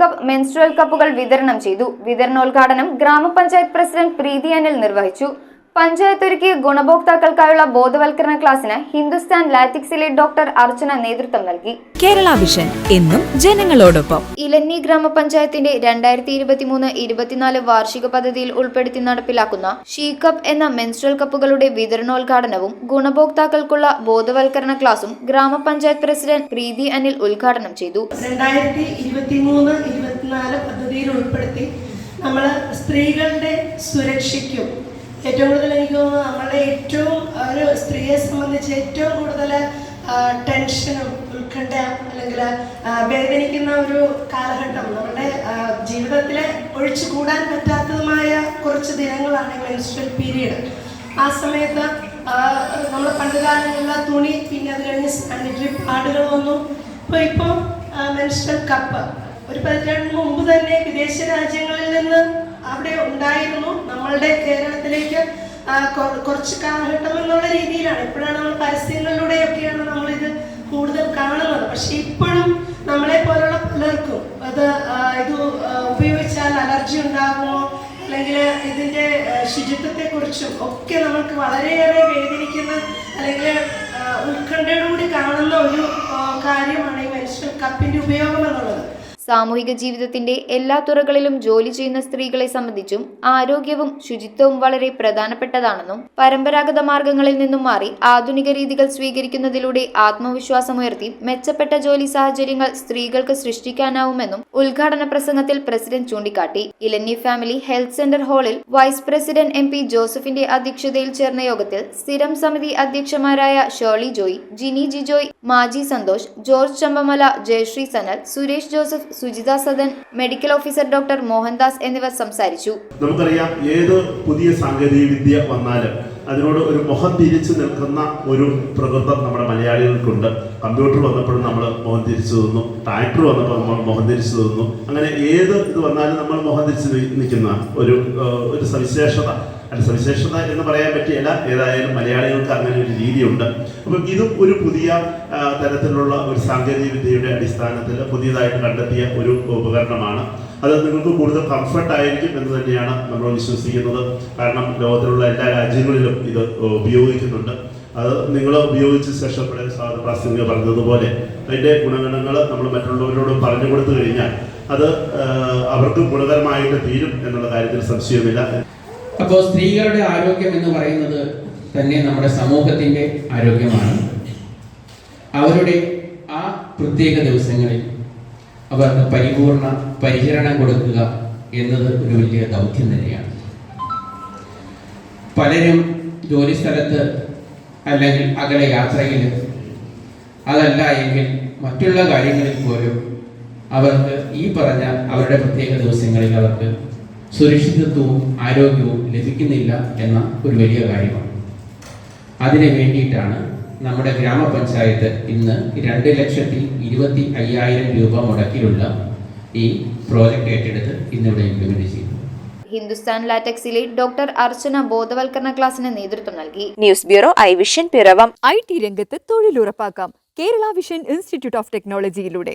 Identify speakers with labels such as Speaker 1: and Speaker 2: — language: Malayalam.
Speaker 1: കപ്പ് മെൻസ്ട്രൽ കപ്പുകൾ വിതരണം ചെയ്തു. വിതരണോദ്ഘാടനം ഗ്രാമപഞ്ചായത്ത് പ്രസിഡന്റ് പ്രീതി അനിൽ നിർവഹിച്ചു. പഞ്ചായത്ത് ഒരുക്കിയ ഗുണഭോക്താക്കൾക്കായുള്ള ബോധവൽക്കരണ ക്ലാസ്സിന് ഹിന്ദുസ്ഥാൻ ലാറ്റിക്സിലെ ഡോക്ടർ അർച്ചന നേതൃത്വം നൽകി.
Speaker 2: കേരള വിഷൻ എന്നും ജനങ്ങളോടൊപ്പം.
Speaker 1: ഇലന്നി ഗ്രാമപഞ്ചായത്തിന്റെ രണ്ടായിരത്തി ഇരുപത്തിമൂന്ന് ഇരുപത്തിനാല് വാർഷിക പദ്ധതിയിൽ ഉൾപ്പെടുത്തി നടപ്പിലാക്കുന്ന ഷീ കപ്പ് എന്ന മെൻസ്ട്രൽ കപ്പുകളുടെ വിതരണോദ്ഘാടനവും ഗുണഭോക്താക്കൾക്കുള്ള ബോധവൽക്കരണ ക്ലാസും ഗ്രാമപഞ്ചായത്ത് പ്രസിഡന്റ് പ്രീതി അനിൽ ഉദ്ഘാടനം ചെയ്തു.
Speaker 3: രണ്ടായിരത്തി ഇരുപത്തി മൂന്ന് ഇരുപത്തിനാല് പദ്ധതിയിൽ ഉൾപ്പെടുത്തി നമ്മൾ സ്ത്രീകളുടെ സുരക്ഷയ്ക്കും ഏറ്റവും കൂടുതൽ എനിക്ക് തോന്നുന്നു നമ്മളുടെ ഏറ്റവും ഒരു സ്ത്രീയെ സംബന്ധിച്ച് ഏറ്റവും കൂടുതൽ ടെൻഷനും ഉത്കണ്ഠ അല്ലെങ്കിൽ വേദനിക്കുന്ന ഒരു കാലഘട്ടം നമ്മുടെ ജീവിതത്തിലെ ഒഴിച്ചു കൂടാൻ പറ്റാത്തതുമായ കുറച്ച് ദിനങ്ങളാണ് മെൻസ്ട്രൽ പീരീഡ് ആ സമയത്ത് നമ്മൾ പണ്ട് തുണി പിന്നെ അത് കഴിഞ്ഞ് സാനിറ്ററി പാടുകൾ വന്നു. അപ്പോൾ ഇപ്പോൾ മെൻസ്ട്രൽ കപ്പ് ഒരു പതിറ്റാണ്ടിന് മുമ്പ് തന്നെ വിദേശ രാജ്യങ്ങളിൽ നിന്ന് അവിടെ ഉണ്ടായിരുന്നു. നമ്മളുടെ കേരളത്തിലേക്ക് കുറച്ച് കാലഘട്ടം എന്നുള്ള രീതിയിലാണ്. ഇപ്പോഴാണ് നമ്മൾ പരസ്യങ്ങളിലൂടെയൊക്കെയാണ് നമ്മളിത് കൂടുതൽ കാണുന്നത്. പക്ഷെ ഇപ്പോഴും നമ്മളെ പോലുള്ള പലർക്കും അത് ഇത് ഉപയോഗിച്ചാൽ അലർജി ഉണ്ടാകുമോ? അല്ലെങ്കിൽ ശുചിത്വത്തെ ശുചിത്വത്തെക്കുറിച്ചും ഒക്കെ നമുക്ക് വളരെയേറെ വേദനിക്കുന്ന അല്ലെങ്കിൽ ഉത്കണ്ഠയോടുകൂടി കാണുന്ന ഒരു കാര്യമാണ് ഈ മെൻസ്ട്രൽ കപ്പിന്റെ ഉപയോഗം എന്നുള്ളത്.
Speaker 1: സാമൂഹിക ജീവിതത്തിന്റെ എല്ലാ തുറകളിലും ജോലി ചെയ്യുന്ന സ്ത്രീകളെ സംബന്ധിച്ചും ആരോഗ്യവും ശുചിത്വവും വളരെ പ്രധാനപ്പെട്ടതാണെന്നും പരമ്പരാഗത മാർഗങ്ങളിൽ നിന്നും മാറി ആധുനിക രീതികൾ സ്വീകരിക്കുന്നതിലൂടെ ആത്മവിശ്വാസമുയർത്തി മെച്ചപ്പെട്ട ജോലി സാഹചര്യങ്ങൾ സ്ത്രീകൾക്ക് സൃഷ്ടിക്കാനാവുമെന്നും ഉദ്ഘാടന പ്രസംഗത്തിൽ പ്രസിഡന്റ് ചൂണ്ടിക്കാട്ടി. ഇലന്നി ഫാമിലി ഹെൽത്ത് സെന്റർ ഹാളിൽ വൈസ് പ്രസിഡന്റ് എം പി ജോസഫിന്റെ അധ്യക്ഷതയിൽ ചേർന്ന യോഗത്തിൽ സ്ഥിരം സമിതി അധ്യക്ഷമാരായ Shirley Joy Jini Jijoy Maji Santhosh George Champamala Jayasree Sanal Suresh Joseph Sujitha Sadan medical officer doctor Mohandas എന്നിവർ സംസാരിച്ചു.
Speaker 4: നമുക്കറിയാം ഏത് പുതിയ സാങ്കേതിക വിദ്യ വന്നാലും അതിനോട് ഒരു മുഖം തിരിച്ചു നിൽക്കുന്ന ഒരു പ്രകൃതം നമ്മുടെ മലയാളികൾക്കുണ്ട്. കമ്പ്യൂട്ടർ വന്നപ്പോഴും നമ്മൾ മുഖം തിരിച്ചു തന്നു ട്രാക്ടർ വന്നപ്പോൾ നമ്മൾ മുഖം തിരിച്ചു തന്നു അങ്ങനെ ഏത് ഇത് വന്നാലും നമ്മൾ മുഖം തിരിച്ചു നിൽക്കുന്ന ഒരു ഒരു സവിശേഷത അല്ല സവിശേഷത എന്ന് പറയാൻ പറ്റിയല്ല. ഏതായാലും മലയാളികൾക്ക് അങ്ങനെ ഒരു രീതിയുണ്ട്. അപ്പം ഇതും ഒരു പുതിയ തരത്തിലുള്ള ഒരു സാങ്കേതിക വിദ്യയുടെ അടിസ്ഥാനത്തിൽ പുതിയതായിട്ട് കണ്ടെത്തിയ ഒരു ഉപകരണമാണ്. അത് നിങ്ങൾക്ക് കൂടുതൽ കംഫർട്ട് ആയിരിക്കും എന്ന് തന്നെയാണ് നമ്മൾ വിശ്വസിക്കുന്നത്. കാരണം ലോകത്തിലുള്ള എല്ലാ രാജ്യങ്ങളിലും ഇത് ഉപയോഗിക്കുന്നുണ്ട്. അത് നിങ്ങൾ ഉപയോഗിച്ച ശേഷം ഇവിടെ സാറ് പ്രാസംഗിക പറഞ്ഞതുപോലെ അതിന്റെ ഗുണഗണങ്ങൾ നമ്മൾ മറ്റുള്ളവരോട് പറഞ്ഞു കൊടുത്തു കഴിഞ്ഞാൽ അത് അവർക്ക് ഗുണകരമായിട്ട് തീരും എന്നുള്ള കാര്യത്തിൽ സംശയമില്ല.
Speaker 5: അപ്പോൾ സ്ത്രീകളുടെ ആരോഗ്യം എന്ന് പറയുന്നത് തന്നെ നമ്മുടെ സമൂഹത്തിന്റെ ആരോഗ്യമാണ്. അവരുടെ ആ പ്രത്യേക ദിവസങ്ങളിൽ അവർക്ക് പരിപൂർണ പരിചരണം കൊടുക്കുക എന്നത് ഒരു വലിയ ദൗത്യം തന്നെയാണ്. പലരും ജോലി സ്ഥലത്ത് അല്ലെങ്കിൽ അകലെ യാത്രയിൽ അതല്ല എങ്കിൽ മറ്റുള്ള കാര്യങ്ങളിൽ പോലും അവർക്ക് ഈ പറഞ്ഞ അവരുടെ പ്രത്യേക ദിവസങ്ങളിൽ അവർക്ക് സുരക്ഷിതത്വവും ആരോഗ്യവും ലഭിക്കുന്നില്ല എന്ന ഒരു വലിയ കാര്യമാണ്. അതിന് വേണ്ടിയിട്ടാണ് നമ്മുടെ ഗ്രാമപഞ്ചായത്ത് ഇന്ന് രണ്ട് ലക്ഷത്തി ഇരുപത്തി അയ്യായിരം രൂപ മുടക്കിലുള്ള ഈ പ്രോജക്റ്റ് ഏറ്റെടുത്ത് ഇന്നിവിടെ ഇംപ്ലിമെന്റ് ചെയ്യുന്നു.
Speaker 1: ഹിന്ദുസ്ഥാൻ ലാറ്റക്സിലെ ഡോക്ടർ അർച്ചന ബോധവൽക്കരണ ക്ലാസ്സിന് നേതൃത്വം നൽകി.
Speaker 2: News bureau I vision Piravam.
Speaker 6: I T രംഗത്ത് തൊഴിലുറപ്പാക്കാം. Kerala vision institute of ടെക്നോളജിയിലൂടെ